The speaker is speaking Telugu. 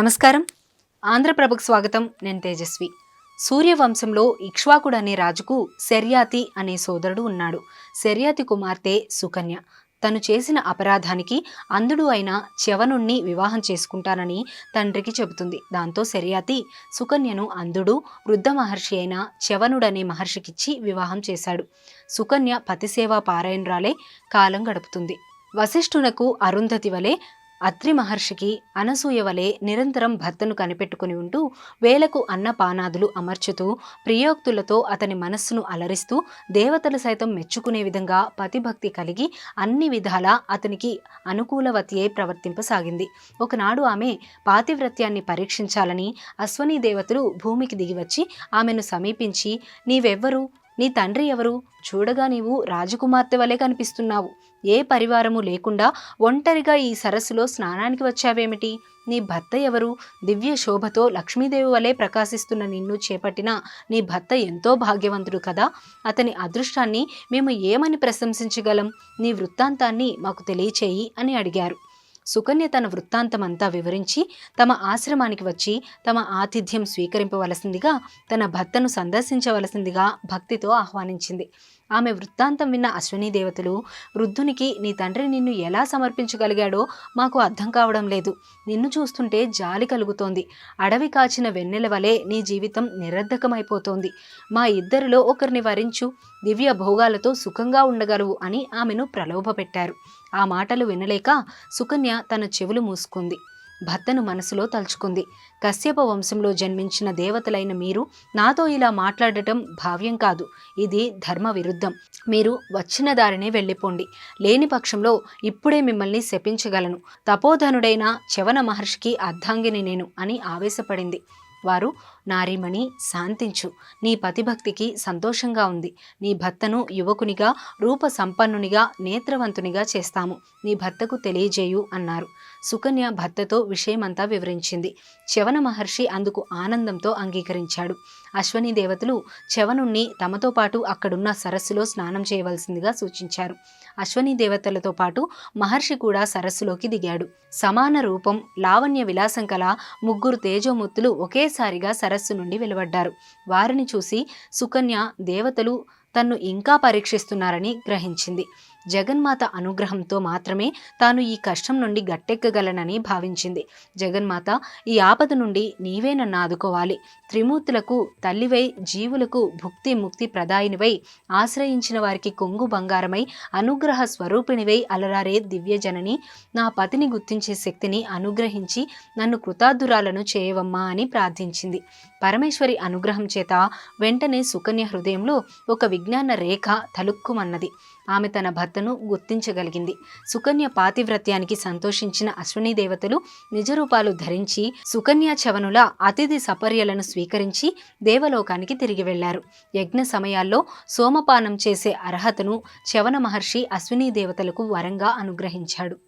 నమస్కారం. ఆంధ్రప్రభకు స్వాగతం. నేను తేజస్వి. సూర్యవంశంలో ఇక్ష్వాకుడు అనే రాజుకు శర్యాతి అనే సోదరుడు ఉన్నాడు. శర్యాతి కుమార్తె సుకన్య. తను చేసిన అపరాధానికి అంధుడు అయిన చెవనుణ్ణి వివాహం చేసుకుంటానని తండ్రికి చెబుతుంది. దాంతో శర్యాతి సుకన్యను అంధుడు వృద్ధ మహర్షి అయిన చెవనుడనే మహర్షికిచ్చి వివాహం చేశాడు. సుకన్య పతిసేవా పారాయణరాలే కాలం గడుపుతుంది. వశిష్ఠునకు అరుంధతి వలె అత్రి మహర్షికి అనసూయ వలె నిరంతరం భర్తను కనిపెట్టుకుని ఉంటూ వేలకు అన్నపానాదులు అమర్చుతూ ప్రియోక్తులతో అతని మనస్సును అలరిస్తూ దేవతలు సైతం మెచ్చుకునే విధంగా పతిభక్తి కలిగి అన్ని విధాలా అతనికి అనుకూలవతియే ప్రవర్తింపసాగింది. ఒకనాడు ఆమె పాతివ్రత్యాన్ని పరీక్షించాలని అశ్వనీ దేవతలు భూమికి దిగివచ్చి ఆమెను సమీపించి నీవెవ్వరు? నీ తండ్రి ఎవరు? చూడగా నీవు రాజకుమార్తె వలె కనిపిస్తున్నావు. ఏ పరివారము లేకుండా ఒంటరిగా ఈ సరస్సులో స్నానానికి వచ్చావేమిటి? నీ భర్త ఎవరు? దివ్య శోభతో లక్ష్మీదేవి వలె ప్రకాశిస్తున్న నిన్ను చేపట్టిన నీ భర్త ఎంతో భాగ్యవంతుడు కదా? అతని అదృష్టాన్ని మేము ఏమని ప్రశంసించగలం? నీ వృత్తాంతాన్ని మాకు తెలియచేయి అని అడిగారు. సుకన్య తన వృత్తాంతమంతా వివరించి తమ ఆశ్రమానికి వచ్చి తమ ఆతిథ్యం స్వీకరింపవలసిందిగా తన భర్తను సందర్శించవలసిందిగా భక్తితో ఆహ్వానించింది. ఆమె వృత్తాంతం విన్న అశ్వనీ దేవతలు వృద్ధునికి నీ తండ్రి నిన్ను ఎలా సమర్పించగలిగాడో మాకు అర్థం కావడం లేదు. నిన్ను చూస్తుంటే జాలి కలుగుతోంది. అడవి కాచిన వెన్నెల వలె నీ జీవితం నిరర్ధకమైపోతోంది. మా ఇద్దరిలో ఒకరిని వరించు. దివ్య భోగాలతో సుఖంగా ఉండగలవు అని ఆమెను ప్రలోభపెట్టారు. ఆ మాటలు వినలేక సుకన్య తన చెవులు మూసుకుంది. భర్తను మనసులో తలుచుకుంది. కశ్యప వంశంలో జన్మించిన దేవతలైన మీరు నాతో ఇలా మాట్లాడటం భావ్యం కాదు. ఇది ధర్మ విరుద్ధం. మీరు వచ్చిన దారినే వెళ్ళిపోండి. లేని పక్షంలో ఇప్పుడే మిమ్మల్ని శపించగలను. తపోధనుడైన చవన మహర్షికి అర్ధాంగిని నేను అని ఆవేశపడింది. వారు నారీమణి శాంతించు. నీ పతిభక్తికి సంతోషంగా ఉంది. నీ భర్తను యువకునిగా రూప సంపన్నునిగా నేత్రవంతునిగా చేస్తాము. నీ భర్తకు తెలియజేయు అన్నారు. సుకన్య భర్తతో విషయమంతా వివరించింది. చవన మహర్షి అందుకు ఆనందంతో అంగీకరించాడు. అశ్వని దేవతలు చవనుణ్ణి తమతో పాటు అక్కడున్న సరస్సులో స్నానం చేయవలసిందిగా సూచించారు. అశ్వనీ దేవతలతో పాటు మహర్షి కూడా సరస్సులోకి దిగాడు. సమాన రూపం లావణ్య విలాసం కల ముగ్గురు తేజోమూర్తులు ఒకేసారిగా సరస్సు నుండి వెలువడ్డారు. వారిని చూసి సుకన్య దేవతలు తన్ను ఇంకా పరీక్షిస్తున్నారని గ్రహించింది. జగన్మాత అనుగ్రహంతో మాత్రమే తాను ఈ కష్టం నుండి గట్టెక్కగలనని భావించింది. జగన్మాత ఈ ఆపద నుండి నీవే నన్ను ఆదుకోవాలి. త్రిమూర్తులకు తల్లివై జీవులకు భుక్తి ముక్తి ప్రదాయినివై ఆశ్రయించిన వారికి కొంగు బంగారమై అనుగ్రహ స్వరూపిణివై అలరారే దివ్యజనని నా పతిని గుర్తించే శక్తిని అనుగ్రహించి నన్ను కృతార్థురాలను చేయవమ్మా అని ప్రార్థించింది. పరమేశ్వరి అనుగ్రహం చేత వెంటనే సుకన్య హృదయంలో ఒక విజ్ఞాన రేఖ తలుక్కుమన్నది ఆమె తన భర్తను గుర్తించగలిగింది. సుకన్య పాతివ్రత్యానికి సంతోషించిన అశ్విని దేవతలు నిజరూపాలు ధరించి సుకన్య చవనుల అతిథి సపర్యలను స్వీకరించి దేవలోకానికి తిరిగి వెళ్ళారు యజ్ఞ సమయాల్లో సోమపానం చేసే అర్హతను చవన మహర్షి అశ్విని దేవతలకు వరంగా అనుగ్రహించాడు.